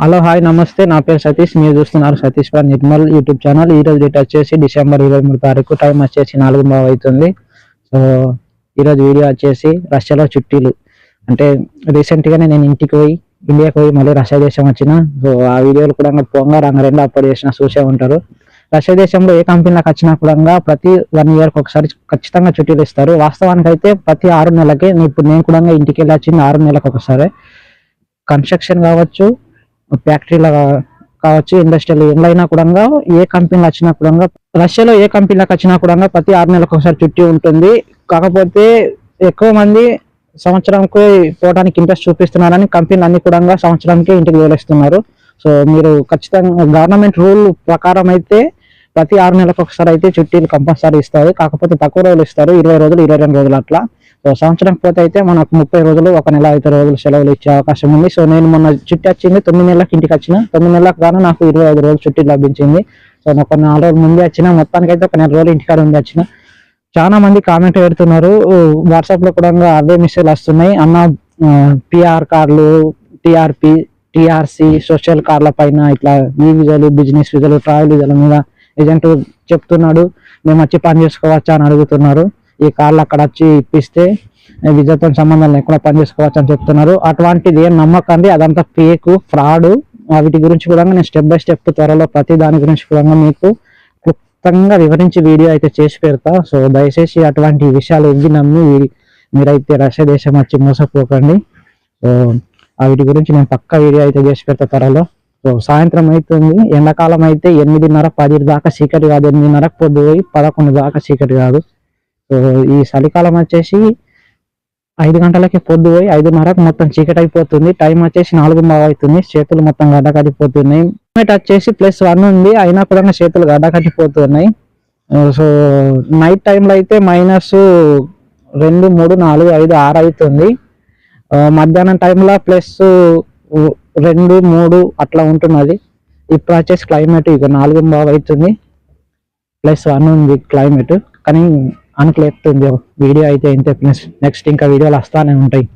Hello hi నమస్తే. నా పేరు సతీష్. మీరు చూస్తున్నారు సతీష్ పర్ నిర్మల్ యూట్యూబ్ ఛానల్. ఈ రోజు డేట్ వచ్చేసి డిసెంబర్ ఇరవై మూడు తారీఖు. టైం వచ్చేసి నాలుగు బాగా అవుతుంది సో ఈరోజు వీడియో వచ్చేసి రష్యాలో చుట్టీలు. అంటే రీసెంట్గానే నేను ఇంటికి పోయి ఇండియాకి పోయి మళ్ళీ రష్యా దేశం వచ్చిన. సో ఆ వీడియోలు కూడా పొంగా రంగ రెండు అప్లోడ్ చేసిన చూసే ఉంటారు. రష్యా దేశంలో ఏ కంపెనీలకు వచ్చినా కూడా ప్రతి వన్ ఇయర్కి ఒకసారి ఖచ్చితంగా చుట్టీలు ఇస్తారు. వాస్తవానికి అయితే ప్రతి ఆరు నెలలకే ఇప్పుడు నేను కూడా ఇంటికి వెళ్ళి వచ్చింది ఆరు నెలలకు ఒకసారి. కన్స్ట్రక్షన్ కావచ్చు ఫ్యాక్టరీలో కావచ్చు ఇండస్ట్రియల్ ఎండ్లైనా కూడా ఏ కంపెనీలు వచ్చినా కూడా రష్యాలో ఏ కంపెనీలకు వచ్చినా కూడా ప్రతి ఆరు నెలలకు ఒకసారి చుట్టి ఉంటుంది. కాకపోతే ఎక్కువ మంది సంవత్సరంకి పోవడానికి ఇంట్రెస్ట్ చూపిస్తున్నారని కంపెనీలు అన్ని కూడా సంవత్సరానికి ఇంటికి వేలేస్తున్నారు సో మీరు ఖచ్చితంగా గవర్నమెంట్ రూల్ ప్రకారం అయితే ప్రతి ఆరు నెలలకు ఒకసారి అయితే చుట్టీలు కంపల్సరీ ఇస్తారు. కాకపోతే తక్కువ రోజులు ఇస్తారు. ఇరవై రోజులు ఇరవై రెండు రోజులు అట్లా. సో సంవత్సరం పోతే అయితే మనకు ముప్పై రోజులు ఒక నెల ఐదు రోజులు సెలవులు ఇచ్చే అవకాశం ఉంది. సో నేను మొన్న చుట్టి వచ్చింది తొమ్మిది నెలలకు ఇంటికి వచ్చిన. తొమ్మిది నెలలకు గాను నాకు ఇరవై ఐదు రోజులు చుట్టి లభించింది. సో నాకు ఒక నాలుగు రోజులు ముందే వచ్చిన. మొత్తానికి అయితే ఒక నెల రోజులు ఇంటికాడ ఉంది వచ్చిన. చాలా మంది కామెంట్ పెడుతున్నారు. వాట్సాప్లో కూడా అవే మెసేజ్లు వస్తున్నాయి. అన్న పిఆర్ కార్లు టిఆర్పి టిఆర్సి సోషల్ కార్ల పైన ఇట్లా ఈ విజలు బిజినెస్ విజలు ట్రావెల్ విజల మీద ఏజెంట్ చెప్తున్నాడు మేము వచ్చి పని చేసుకోవచ్చా? అని అడుగుతున్నారు. ఈ కార్లు అక్కడ వచ్చి ఇప్పిస్తే విద్యతో సంబంధం లేకుండా పని చేసుకోవచ్చు? అని చెప్తున్నారు. అటువంటిది ఏం నమ్మకండి అదంతా ఫేక్ ఫ్రాడ్. వీటి గురించి కూడా నేను స్టెప్ బై స్టెప్ త్వరలో ప్రతి దాని గురించి కూడా మీకు క్లుప్తంగా వివరించి వీడియో అయితే చేసి పెడతా. సో దయచేసి అటువంటి విషయాలు ఎగ్గి నమ్మి మీరైతే రష్యా దేశం వచ్చి మోసపోకండి. సో వాటి వీటి గురించి నేను పక్క వీడియో అయితే చేసి పెడతా త్వరలో. సో సాయంత్రం అవుతుంది ఎండాకాలం అయితే ఎనిమిదిన్నర పది దాకా చీకటి కాదు ఎనిమిదిన్నరకు పొద్దు పోయి పదకొండు దాకా చీకటి కాదు. సో ఈ చలికాలం వచ్చేసి ఐదు గంటలకి పొద్దు పోయి ఐదున్నరకు మొత్తం చీకటి అయిపోతుంది. టైం వచ్చేసి నాలుగు బాగా అవుతుంది చేతులు మొత్తం గడ్డ కట్టిపోతున్నాయి క్లైమేట్ వచ్చేసి ప్లస్ వన్ ఉంది అయినా కూడా చేతులు గడ్డ కట్టిపోతున్నాయి సో నైట్ టైంలో అయితే మైనస్ రెండు మూడు నాలుగు ఐదు ఆరు అవుతుంది. మధ్యాహ్నం టైంలో ప్లస్ రెండు మూడు అట్లా ఉంటున్నది. ఇప్పుడు వచ్చేసి క్లైమేట్ ఇక నాలుగు బాగా అవుతుంది. ప్లస్ వన్ ఉంది క్లైమేట్. కానీ అనుకులేస్తుంది వీడియో అయితే ఇంతే ప్లస్ నెక్స్ట్ ఇంకా వీడియోలు వస్తానే ఉంటాయి.